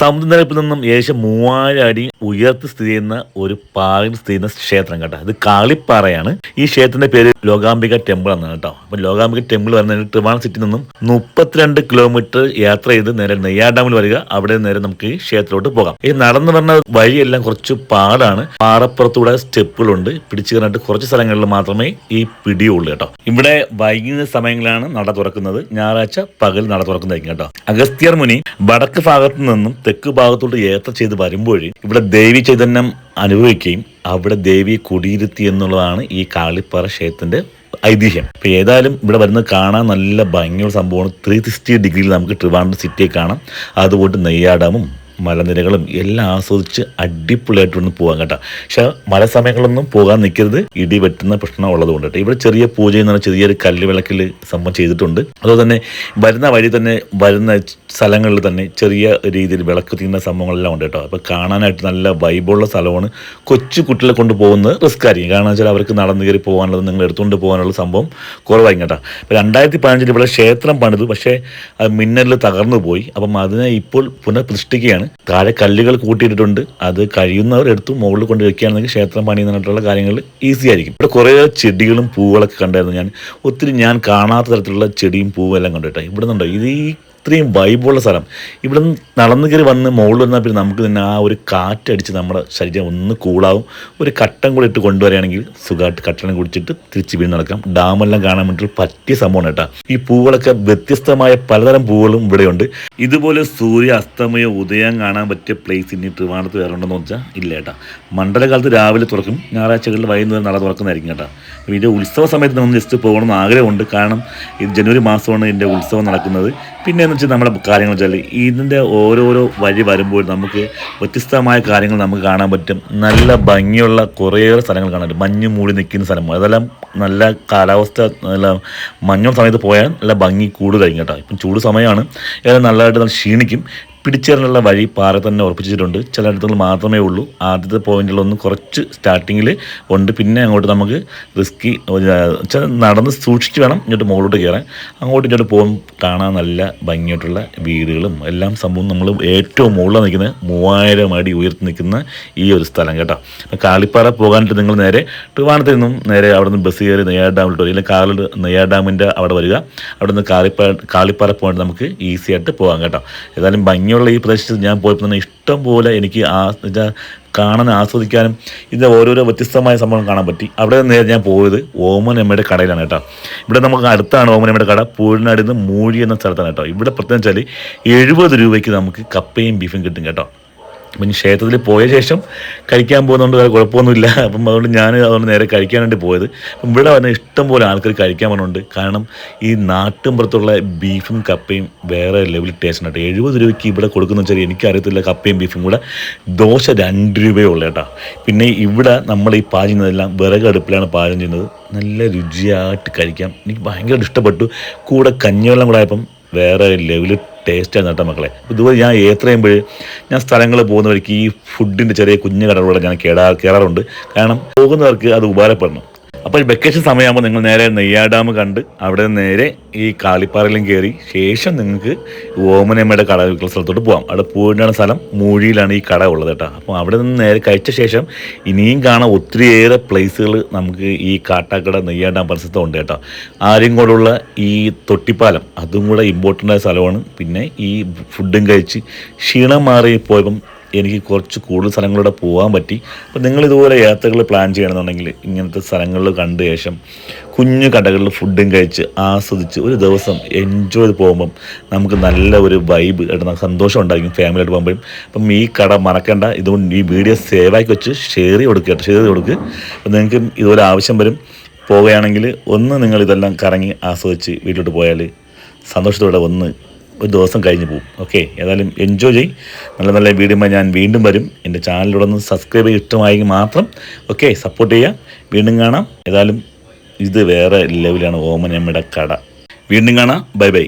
സമുദ്രനിരപ്പിൽ നിന്നും ഏകദേശം മൂവായിരം അടി ഉയർത്തി സ്ഥിതി ചെയ്യുന്ന ഒരു പാറയിൽ സ്ഥിതി ചെയ്യുന്ന ക്ഷേത്രം കേട്ടോ. ഇത് കാളിപ്പാറയാണ്. ഈ ക്ഷേത്രത്തിന്റെ പേര് ലോകാംബിക ടെമ്പിൾ എന്നാണ് കേട്ടോ. അപ്പൊ ലോകാംബിക ടെമ്പിൾ വരുന്നത് ട്രിവാണം സിറ്റിയിൽ നിന്നും മുപ്പത്തിരണ്ട് കിലോമീറ്റർ യാത്ര ചെയ്ത് നേരെ നെയ്യാർ ഡാമിൽ വരിക. അവിടെ നേരെ നമുക്ക് ഈ ക്ഷേത്രത്തിലോട്ട് പോകാം. ഈ നടന്നു വരുന്ന വഴിയെല്ലാം കുറച്ച് പാടാണ്. പാറപ്പുറത്തൂടെ സ്റ്റെപ്പുകളുണ്ട്. പിടിച്ചു കയറാനായിട്ട് കുറച്ച് സ്ഥലങ്ങളിൽ മാത്രമേ ഈ പിടിയുള്ളൂ കേട്ടോ. ഇവിടെ വൈകുന്ന സമയങ്ങളിലാണ് നട തുറക്കുന്നത്. ഞായറാഴ്ച പകൽ നട തുറക്കുന്നതായിരിക്കും കേട്ടോ. അഗസ്ത്യർ മുനി വടക്ക് ഭാഗത്തു നിന്നും തെക്ക് ഭാഗത്തോട്ട് യാത്ര ചെയ്ത് വരുമ്പോൾ ഇവിടെ ദേവി ചൈതന്യം അനുഭവിക്കുകയും അവിടെ ദേവി കുടിയിരുത്തി എന്നുള്ളതാണ് ഈ കാളിപ്പാറ ക്ഷേത്രത്തിന്റെ ഐതിഹ്യം. ഇപ്പൊ ഏതായാലും ഇവിടെ വരുന്നത് കാണാൻ നല്ല ഭംഗിയുള്ള സംഭവമാണ്. ത്രീ സിക്സ്റ്റി ഡിഗ്രിയിൽ നമുക്ക് ട്രിവാൻഡ്രം സിറ്റിയെ കാണാം. അതുകൊണ്ട് നെയ്യാടാമും മലനിരകളും എല്ലാം ആസ്വദിച്ച് അടിപൊളിയായിട്ട് ഒന്ന് പോകാൻ കേട്ടോ. പക്ഷെ മഴ സമയങ്ങളൊന്നും പോകാൻ നിൽക്കരുത്. ഇടി വെട്ടുന്ന പ്രശ്നം ഉള്ളത് കൊണ്ട് ഇവിടെ ചെറിയ പൂജ എന്ന് പറഞ്ഞാൽ ചെറിയൊരു കല്ല് വിളക്കിൽ സംഭവം ചെയ്തിട്ടുണ്ട്. അതുപോലെ തന്നെ വരുന്ന വഴി തന്നെ വരുന്ന സ്ഥലങ്ങളിൽ തന്നെ ചെറിയ രീതിയിൽ വിളക്ക് തീരുന്ന സംഭവങ്ങളെല്ലാം ഉണ്ട് കേട്ടോ. അപ്പോൾ കാണാനായിട്ട് നല്ല വൈബുള്ള സ്ഥലമാണ്. കൊച്ചു കുട്ടികളെ കൊണ്ട് പോകുന്നത് റിസ്ക് ആയിരിക്കും. കാരണം വെച്ചാൽ അവർക്ക് നടന്നു കയറി പോകാനുള്ളത് നിങ്ങൾ എടുത്തുകൊണ്ട് പോകാനുള്ള സംഭവം കുറവായിരിക്കും കേട്ടോ. അപ്പോൾ രണ്ടായിരത്തി പതിനഞ്ചിൽ ഇവിടെ ക്ഷേത്രം പണിതു. പക്ഷേ അത് മിന്നലിൽ തകർന്നു പോയി. അപ്പം അതിനെ ഇപ്പോൾ പുനഃപ്രതിഷ്ഠിക്കുകയാണ്. താഴെ കല്ലുകൾ കൂട്ടിയിട്ടുണ്ട് അത് കഴിയുന്നവർ എടുത്തു മുകളിൽ കൊണ്ട് വെക്കുകയാണെങ്കിൽ ക്ഷേത്രം പണിയുന്നതായിട്ടുള്ള കാര്യങ്ങൾ ഈസി ആയിരിക്കും. ഇവിടെ കുറേ ചെടികളും പൂവുകളൊക്കെ കണ്ടായിരുന്നു ഞാൻ. ഒത്തിരി ഞാൻ കാണാത്ത തരത്തിലുള്ള ചെടിയും പൂവും എല്ലാം കണ്ടിട്ടോ. ഇവിടെ നിന്നുണ്ടോ ഇത് ഈ ഇത്രയും വൈബുള്ള സ്ഥലം. ഇവിടെ നിന്ന് നടന്നു കയറി വന്ന് മുകളിൽ വന്നാൽ പിന്നെ നമുക്ക് തന്നെ ആ ഒരു കാറ്റടിച്ച് നമ്മുടെ ശരീരം ഒന്ന് കൂളാവും. ഒരു കട്ടൻ കൂടി ഇട്ട് കൊണ്ടുവരികയാണെങ്കിൽ സുഖമായിട്ട് കട്ടണം കുടിച്ചിട്ട് തിരിച്ച് വീണ് നടക്കാം. ഡാമെല്ലാം കാണാൻ വേണ്ടിയിട്ട് പറ്റിയ സംഭവമാണ് കേട്ടോ. ഈ പൂവുകളൊക്കെ വ്യത്യസ്തമായ പലതരം പൂവുകളും ഇവിടെയുണ്ട്. ഇതുപോലെ സൂര്യ അസ്തമയോ ഉദയം കാണാൻ പറ്റിയ പ്ലേസ് ഇനി ട്രിവാണത്ത് വേറെ വെച്ചാൽ ഇല്ല കേട്ടോ. മണ്ഡലകാലത്ത് രാവിലെ തുറക്കും. ഞായറാഴ്ചകളിൽ വൈകുന്നേരം നട തുറക്കുന്നതായിരിക്കും കേട്ടോ. ഇതിന്റെ ഉത്സവ സമയത്ത് നമ്മൾ ജസ്റ്റ് പോകണമെന്ന് ആഗ്രഹമുണ്ട്. കാരണം ഇത് ജനുവരി മാസമാണ് ഇതിന്റെ ഉത്സവം നടക്കുന്നത്. പിന്നെ എന്ന് വെച്ചാൽ നമ്മുടെ കാര്യങ്ങൾ വെച്ചാൽ ഇതിന്റെ ഓരോരോ വഴി വരുമ്പോൾ നമുക്ക് വ്യത്യസ്തമായ കാര്യങ്ങൾ നമുക്ക് കാണാൻ പറ്റും. നല്ല ഭംഗിയുള്ള കുറേയേറെ സ്ഥലങ്ങൾ കാണാൻ പറ്റും. മഞ്ഞ് മൂടി നിൽക്കുന്ന സ്ഥലം അതെല്ലാം നല്ല കാലാവസ്ഥ നല്ല മഞ്ഞുള്ള സമയത്ത് പോയാൽ നല്ല ഭംഗി കൂടുതലായിരിക്കും കേട്ടോ. ഇപ്പം ചൂട് സമയമാണ്. ഏതായാലും നല്ലതായിട്ട് നല്ല ക്ഷീണിക്കും. പിടിച്ചേറാനുള്ള വഴി പാറ തന്നെ ഉറപ്പിച്ചിട്ടുണ്ട്. ചില ഇടത്തുകൾ മാത്രമേ ഉള്ളൂ. ആദ്യത്തെ പോയിന്റിലൊന്ന് കുറച്ച് സ്റ്റാർട്ടിങ്ങിൽ ഉണ്ട്. പിന്നെ അങ്ങോട്ട് നമുക്ക് റിസ്കി നടന്ന് സൂക്ഷിച്ച് വേണം ഇങ്ങോട്ട് മുകളിലോട്ട് കയറാൻ. അങ്ങോട്ട് ഇങ്ങോട്ട് പോകും. കാണാൻ നല്ല ഭംഗിയായിട്ടുള്ള വീടുകളും എല്ലാം സംഭവം നമ്മൾ ഏറ്റവും മുകളിൽ നിൽക്കുന്ന മൂവായിരം അടി ഉയർത്തി നിൽക്കുന്ന ഈ ഒരു സ്ഥലം കേട്ടോ. കാളിപ്പാറ പോകാനായിട്ട് നിങ്ങൾ നേരെ ട്രിവാണത്തിൽ നിന്നും നേരെ അവിടെ നിന്ന് ബസ് കയറി നെയ്യാർ ഡാമിലോട്ട് വരിക അല്ലെങ്കിൽ കാറിൽ നെയ്യാർ ഡാമിന്റെ അവിടെ വരിക. അവിടെ നിന്ന് കാളിപ്പാറ കാളിപ്പാറ പോയിട്ട് നമുക്ക് ഈസി ആയിട്ട് പോകാം കേട്ടോ. ഏതായാലും ഭംഗിയുള്ള ഈ പ്രദേശത്ത് ഞാൻ പോയപ്പോൾ തന്നെ ഇഷ്ടം പോലെ എനിക്ക് ആ കാണാൻ ആസ്വദിക്കാനും ഇതിന്റെ ഓരോരോ വ്യത്യസ്തമായ സംഭവം കാണാൻ പറ്റി. അവിടെ നേരെ ഞാൻ പോയത് ഓമനമ്മയുടെ കടയിലാണ് കേട്ടോ. ഇവിടെ നമുക്ക് അടുത്താണ് ഓമനമ്മയുടെ കട. പൂഴിനാട് നിന്ന് മൂഴി എന്ന സ്ഥലത്താണ് കേട്ടോ. ഇവിടെ പ്രത്യേകിച്ചാൽ എഴുപത് രൂപയ്ക്ക് നമുക്ക് കപ്പയും ബീഫും കിട്ടും കേട്ടോ. അപ്പം ക്ഷേത്രത്തിൽ പോയ ശേഷം കഴിക്കാൻ പോകുന്നതുകൊണ്ട് വേറെ കുഴപ്പമൊന്നുമില്ല. അപ്പം അതുകൊണ്ട് ഞാൻ അതുകൊണ്ട് നേരെ കഴിക്കാൻ വേണ്ടി പോയത്. അപ്പം ഇവിടെ വന്ന ഇഷ്ടം പോലെ ആൾക്കാർ കഴിക്കാൻ പറഞ്ഞുണ്ട് കാരണം ഈ നാട്ടിൻപുറത്തുള്ള ബീഫും കപ്പയും വേറെ ലെവൽ ടേസ്റ്റ് കേട്ടോ എഴുപത് രൂപയ്ക്ക് ഇവിടെ കൊടുക്കുന്ന വെച്ചാൽ എനിക്കറിയത്തില്ല കപ്പയും ബീഫും കൂടെ. ദോശ രണ്ട് രൂപയേ ഉള്ളൂ കേട്ടോ. പിന്നെ ഇവിടെ നമ്മൾ ഈ പാചകം ചെയ്യുന്നതെല്ലാം വിറക് അടുപ്പിലാണ് പാചകം ചെയ്യുന്നത്. നല്ല രുചിയായിട്ട് കഴിക്കാം. എനിക്ക് ഭയങ്കര ഇഷ്ടപ്പെട്ടു. കൂടെ കഞ്ഞിവെള്ളം കൂടെ ആയപ്പം വേറെ ലെവൽ ടേസ്റ്റാണ് കേട്ടോ മക്കളെ. ഇതുപോലെ ഞാൻ യാത്ര ചെയ്യുമ്പോൾ ഞാൻ സ്ഥലങ്ങൾ പോകുന്നവർക്ക് ഈ ഫുഡിന്റെ ചെറിയ കുഞ്ഞു കടകളിലൂടെ ഞാൻ കേടാ കയറാറുണ്ട് കാരണം പോകുന്നവർക്ക് അത് ഉപകാരപ്പെടണം. അപ്പോൾ വെക്കേഷൻ സമയമാകുമ്പോൾ നിങ്ങൾ നേരെ നെയ്യാർ ഡാം കണ്ട് അവിടെ നേരെ ഈ കാളിപ്പാറയിലും കയറി ശേഷം നിങ്ങൾക്ക് ഓമനമ്മയുടെ കട വിൽക്കുന്ന സ്ഥലത്തോട്ട് പോകാം അവിടെ പോയിട്ടാണ് സ്ഥലം. മൂഴിയിലാണ് ഈ കട ഉള്ളത് കേട്ടോ. അപ്പോൾ അവിടെ നിന്ന് നേരെ കഴിച്ച ശേഷം ഇനിയും കാണാൻ ഒത്തിരിയേറെ പ്ലേസുകൾ നമുക്ക് ഈ കാട്ടാക്കട നെയ്യാർ ഡാം പരിസരത്ത് ഉണ്ട് കേട്ടോ. ആരും കൂടെയുള്ള ഈ തൊട്ടിപ്പാലം അതും കൂടെ ഇമ്പോർട്ടന്റ് ആയ സ്ഥലമാണ്. പിന്നെ ഈ ഫുഡും കഴിച്ച് ക്ഷീണം മാറി പോയപ്പം എനിക്ക് കുറച്ച് കൂടുതൽ സ്ഥലങ്ങളിലൂടെ പോകാൻ പറ്റി. അപ്പോൾ നിങ്ങൾ ഇതുപോലെ യാത്രകൾ പ്ലാൻ ചെയ്യണമെന്നുണ്ടെങ്കിൽ ഇങ്ങനത്തെ സ്ഥലങ്ങളിൽ കണ്ട ശേഷം കുഞ്ഞു കടകളിൽ ഫുഡും കഴിച്ച് ആസ്വദിച്ച് ഒരു ദിവസം എൻജോയ് ചെയ്ത് പോകുമ്പം നമുക്ക് നല്ല ഒരു വൈബ് ഇടുന്ന സന്തോഷം ഉണ്ടായിരിക്കും ഫാമിലിയായിട്ട് പോകുമ്പോഴും. അപ്പം ഈ കട മറക്കണ്ട. ഇതുകൊണ്ട് ഈ വീഡിയോ സേവാക്കി വെച്ച് ഷെയർ ചെയ്ത് കൊടുക്കുക ഷെയർ ചെയ്ത് കൊടുക്കുക അപ്പം നിങ്ങൾക്ക് ഇതുപോലെ ആവശ്യം വരും പോവുകയാണെങ്കിൽ ഒന്ന് നിങ്ങൾ ഇതെല്ലാം കറങ്ങി ആസ്വദിച്ച് വീട്ടിലോട്ട് പോയാൽ സന്തോഷത്തോടെ ഒന്ന് ഒരു ദിവസം കഴിഞ്ഞ് പോകും ഓക്കെ ഏതായാലും എൻജോയ് ചെയ്യും. നല്ല നല്ല വീഡിയോമായി ഞാൻ വീണ്ടും വരും. എന്റെ ചാനലിലൂടെ ഒന്ന് സബ്സ്ക്രൈബ് ഇഷ്ടമായെങ്കിൽ മാത്രം ഓക്കെ സപ്പോർട്ട് ചെയ്യുക. വീണ്ടും കാണാം. ഏതായാലും ഇത് വേറെ ലെവലാണ് ഓമനമ്മയുടെ കട. വീണ്ടും കാണാം. Bye bye